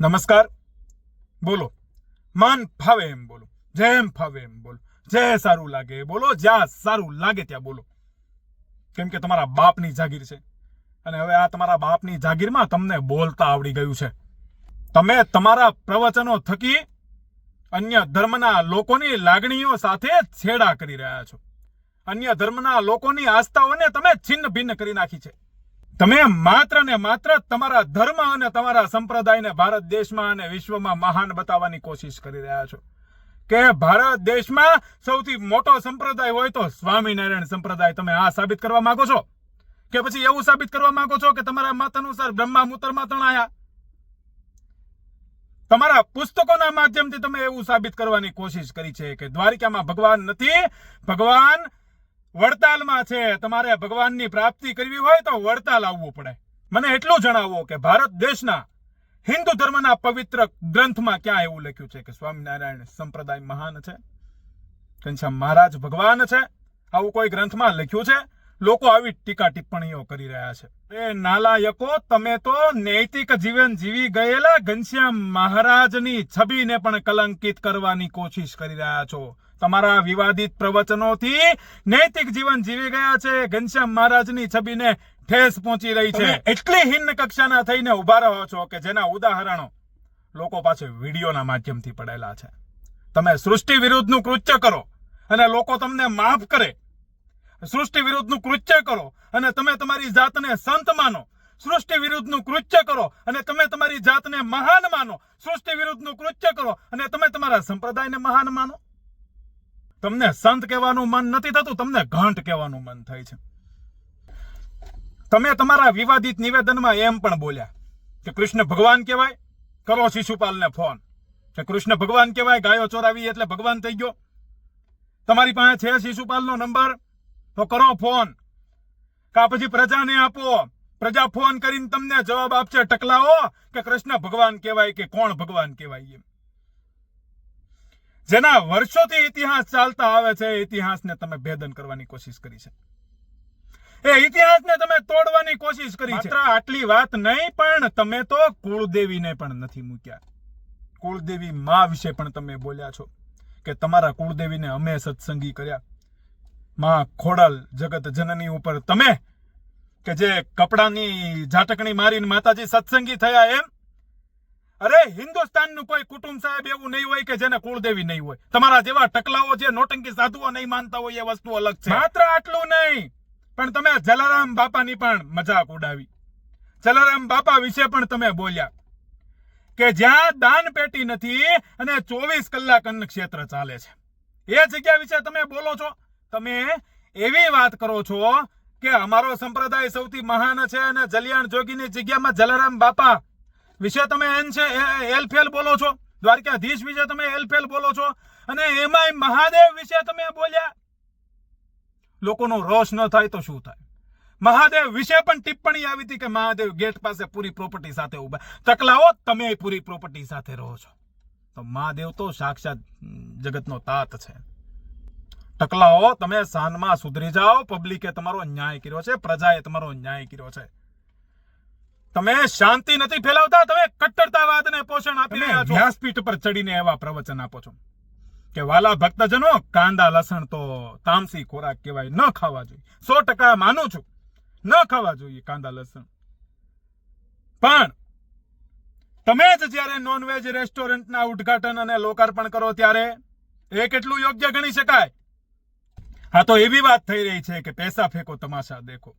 નમસ્કાર. બોલો. મન ફાવે એમ બોલો. જેમ ફાવે એમ બોલો. જે સારું લાગે બોલો. જ્યાં સારું લાગે ત્યાં બોલો. કેમ કે તમારા બાપની જાગીર છે. અને હવે આ તમારા બાપની જાગીરમાં તમને બોલતા આવડી ગયું છે. તમે તમારા પ્રવચનો થકી અન્ય ધર્મના લોકોની લાગણીઓ સાથે છેડા કરી રહ્યા છો. અન્ય ધર્મના લોકોની આસ્થાઓને તમે છિન્ન ભિન્ન કરી નાખી છે. તમે માત્ર ને માત્ર તમારા ધર્મ અને તમારા સંપ્રદાયને ભારત દેશમાં અને વિશ્વમાં મહાન બતાવવાની કોશિશ કરી રહ્યા છો. કે ભારત દેશમાં સૌથી મોટો સંપ્રદાય હોય તો સ્વામિનારાયણ સંપ્રદાય તમે આ સાબિત કરવા માંગો છો? કે પછી એવું સાબિત કરવા માંગો છો કે તમારા મત અનુસાર બ્રહ્મા મૂતરમાં તણાયા તમારા પુસ્તકોના માધ્યમથી તમે એવું સાબિત કરવાની કોશિશ કરી છે કે દ્વારિકામાં ભગવાન નથી. ભગવાન વડતાલમાં છે, તમારે ભગવાનની પ્રાપ્તિ કરવી હોય તો વડતાલ આવવું પડે. મને એટલું જણાવો કે ભારત દેશના હિન્દુ ધર્મના પવિત્ર ગ્રંથમાં ક્યાં એવું લખ્યું છે કે સ્વામિનારાયણ સંપ્રદાય મહાન છે? ઘનશ્યામ મહારાજ ભગવાન છે. આવું કોઈ ગ્રંથમાં લખ્યું છે? લોકો આવી ટીકા ટિપ્પણીઓ કરી રહ્યા છે. એ નાલાયકો, તમે તો નૈતિક જીવન જીવી ગયેલા ઘનશ્યામ મહારાજની છબીને પણ કલંકિત કરવાની કોશિશ કરી રહ્યા છો. તમારા વિવાદિત પ્રવચનોથી નૈતિક જીવન જીવી ગયા છે. ઘનશ્યામ મહારાજની છબીને ઠેસ પહોંચી રહી છે. એટલી હિન્ન કક્ષાના થઈને ઊભા રહો છો કે જેના ઉદાહરણો લોકો પાસે વિડીયોના માધ્યમથી પડેલા છે. તમે સૃષ્ટિ વિરુદ્ધનું કૃત્ય કરો અને લોકો તમને માફ કરે. સૃષ્ટિ વિરુદ્ધનું કૃત્ય કરો અને તમે તમારી જાતને સંત માનો. સૃષ્ટિ વિરુદ્ધનું કૃત્ય કરો અને તમે તમારી જાતને મહાન માનો. સૃષ્ટિ વિરુદ્ધનું કૃત્ય કરો અને તમે તમારા સંપ્રદાયને મહાન માનો. તમને સંત કહેવાનું મન નથી થતું, તમને ઘંટ કહેવાનું મન થાય છે. તમે તમારા વિવાદિત નિવેદનમાં એમ પણ બોલ્યા કે કૃષ્ણ ભગવાન કહેવાય, કરો શિશુપાલને ફોન. કે કૃષ્ણ ભગવાન કહેવાય, ગાયો ચોરાવી એટલે ભગવાન થઈ ગયો. તમારી પાસે છે શિશુપાલનો નંબર? તો કરો ફોન. કા પછી પ્રજાને આપો. પ્રજા ફોન કરીને તમને જવાબ આપશે ટકલાઓ કે કૃષ્ણ ભગવાન કહેવાય કે કોણ ભગવાન કહેવાય એમ. જેના વર્ષોથી ઇતિહાસ ચાલતા આવે છે, એ ઇતિહાસને તમે ભેદન કરવાની કોશિશ કરી છે. એ ઇતિહાસને તમે તોડવાની કોશિશ કરી છે. આટલી વાત નહીં, પણ તમે તો કુળદેવીને પણ નથી મૂક્યા. કુળદેવી માં વિશે પણ તમે બોલ્યા છો કે તમારા કુળદેવીને અમે સત્સંગી કર્યા. માં ખોડલ જગત જનની ઉપર તમે કે જે કપડાની ઝાટકણી મારીને માતાજી સત્સંગી થયા એમ? અરે, હિન્દુસ્તાનનું કોઈ કુટુંબ સાહેબ એવું નહીં હોય કે જેને કુળદેવી નહીં હોય. તમારા જેવા ટકલાઓ જે નોટંકી સાધુઓ નહીં માનતા હોય એ વસ્તુ અલગ છે. માત્ર આટલું નહીં, પણ તમે જલારામ બાપાની પણ મજાક ઉડાવી. જલારામ બાપા વિશે પણ તમે બોલ્યા કે જ્યાં દાન પેટી નથી અને ચોવીસ કલાક અન્ન ક્ષેત્ર ચાલે છે. એ જગ્યા વિશે તમે બોલો છો? તમે એવી વાત કરો છો કે અમારો સંપ્રદાય સૌથી મહાન છે અને જલિયાણ જોગીની જગ્યામાં જલારામ બાપા વિશે તમે એન છે એલફેલ બોલો છો. દ્વારકાધીશ વિશે તમે એલફેલ બોલો છો. અને એમાંય મહાદેવ વિશે તમે બોલ્યા. લોકોનો રોષ ન થાય તો શું થાય? મહાદેવ વિશે પણ ટિપ્પણી આવી હતી કે મહાદેવ ગેટ પાસે પૂરી પ્રોપર્ટી સાથે ઊભા ટકલાઓ તમે પૂરી પ્રોપર્ટી સાથે રહો છો. તો મહાદેવ તો સાક્ષાત જગતનો તાત છે. ટકલાઓ તમે સાનમાં સુધરી જાઓ પબ્લિકે તમારો ન્યાય કર્યો છે, પ્રજાએ તમારો ન્યાય કર્યો છે. તમે શાંતિ નથી ફેલાવતા તમે કટ્ટરતાવાદને પોષણ આપી રહ્યા છો. વ્યાસપીઠ પર ચડીને એવા પ્રવચન આપો છો કે વાલા ભક્તજનો કાંદા લસણ તો તામસી ખોરાક કહેવાય ન ખાવા જોઈએ. સો ટકા માનું છું ન ખાવા જોઈએ કાંદા લસણ. પણ તમે જ જ્યારે નોનવેજ રેસ્ટોરન્ટના ઉદ્ઘાટન અને લોકાર્પણ કરો ત્યારે એ કેટલું યોગ્ય ગણી શકાય? હા તો એવી વાત થઈ રહી છે કે પૈસા ફેંકો તમાશા દેખો.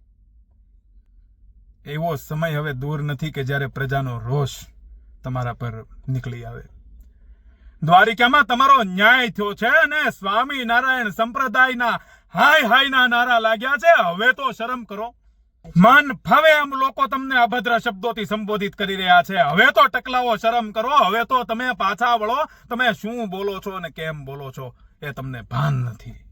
એવો સમય હવે દૂર નથી કે જ્યારે પ્રજાનો રોષ તમારા પર નીકળી આવે. દ્વારિકામાં તમારો ન્યાય થયો છે અને સ્વામિનારાયણ સંપ્રદાયના હાય હાયના નારા લાગ્યા છે. હવે તો શરમ કરો. મન ફાવે એમ લોકો તમને અભદ્ર શબ્દોથી સંબોધિત કરી રહ્યા છે. હવે તો ટકલાઓ શરમ કરો. હવે તો તમે પાછા વળો. તમે શું બોલો છો અને કેમ બોલો છો એ તમને ભાન નથી.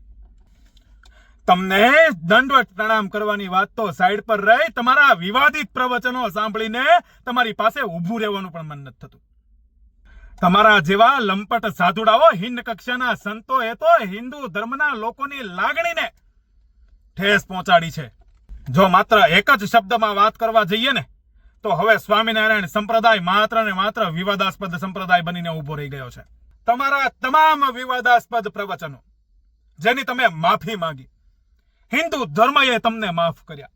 તમને દંડવત પ્રણામ કરવાની વાત તો સાઈડ પર રહી. તમારા વિવાદિત પ્રવચનો સાંભળીને તમારી પાસે ઊભું રહેવાનું પણ મન નથી થતું. તમારા જેવા લંપટ સાધુડાઓ હિન્દ કક્ષાના સંતો, એ તો હિન્દુ ધર્મના લોકોની લાગણીને ઠેસ પહોંચાડી છે. જો માત્ર એક જ શબ્દમાં વાત કરવા જઈએ ને, તો હવે સ્વામિનારાયણ સંપ્રદાય માત્ર ને માત્ર વિવાદાસ્પદ સંપ્રદાય બનીને ઊભો રહી ગયો છે. તમારા તમામ વિવાદાસ્પદ પ્રવચનો, જેની તમે માફી માંગી હિન્દુ ધર્મએ તમને માફ કર્યા.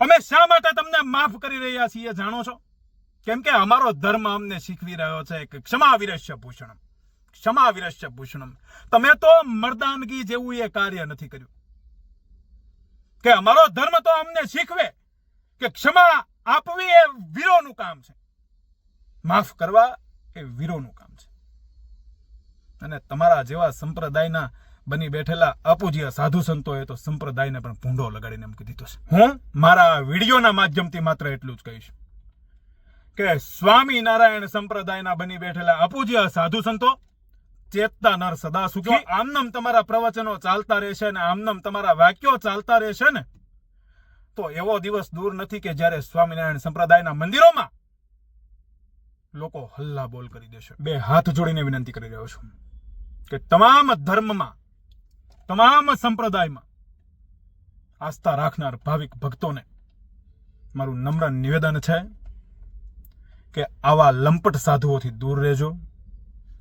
અમે શા માટે તમને માફ કરી રહ્યા છીએ જાણો છો? કેમ કે અમારો ધર્મ અમને શીખવી રહ્યો છે કે ક્ષમા વિરસ્ય ભૂષણમ. ક્ષમા વિરસ્ય ભૂષણમ. તમે તો મર્દાનગી જેવું એ કાર્ય નથી કર્યું. કે અમારો ધર્મ તો અમને શીખવે કે ક્ષમા આપવી એ વીરોનું કામ છે. માફ કરવા એ વીરોનું કામ છે. અને તમારા જેવા સંપ્રદાયના બની બેઠેલા અપૂજ્ય સાધુ સંતોએ તો સંપ્રદાયને પણ ભૂંડો લગાડીને મૂકી દીધો છે. હું મારા વિડીયોના માધ્યમથી માત્ર એટલું જ કહીશ કે સ્વામિનારાયણ સંપ્રદાયના બની બેઠેલા અપૂજ્ય સાધુ સંતો ચેતતા નર સદા સુખી આમનમ તમારા પ્રવચનો ચાલતા રહેશે ને આમનમ તમારા વાક્યો ચાલતા રહેશે ને તો એવો દિવસ દૂર નથી કે જ્યારે સ્વામિનારાયણ સંપ્રદાયના મંદિરોમાં લોકો હલ્લા બોલ કરી દેશે. બે હાથ જોડીને વિનંતી કરી રહ્યો છું કે તમામ ધર્મમાં તમામ સંપ્રદાયમાં આસ્થા રાખનાર ભાવિક ભક્તોને મારું નમ્ર નિવેદન છે કે આવા લંપટ સાધુઓથી દૂર રહેજો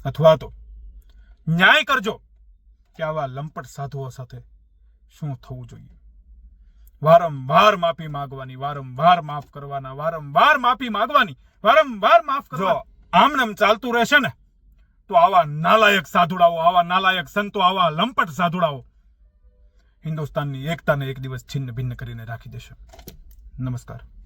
અથવા તો ન્યાય કરજો કે આવા લંપટ સાધુઓ સાથે શું થવું જોઈએ. વારંવાર માફી માંગવાની વારંવાર માફ કરવાના વારંવાર માફી માંગવાની વારંવાર માફ કરજો આમનેમ ચાલતું રહેશે ને? તો આવા નાલાયક સાધુડાઓ, આવા નાલાયક સંતો, આવા લંપટ સાધુડાઓ હિન્દુસ્તાનની એકતાને એક દિવસ છિન્ન ભિન્ન કરીને રાખી દેશે. નમસ્કાર.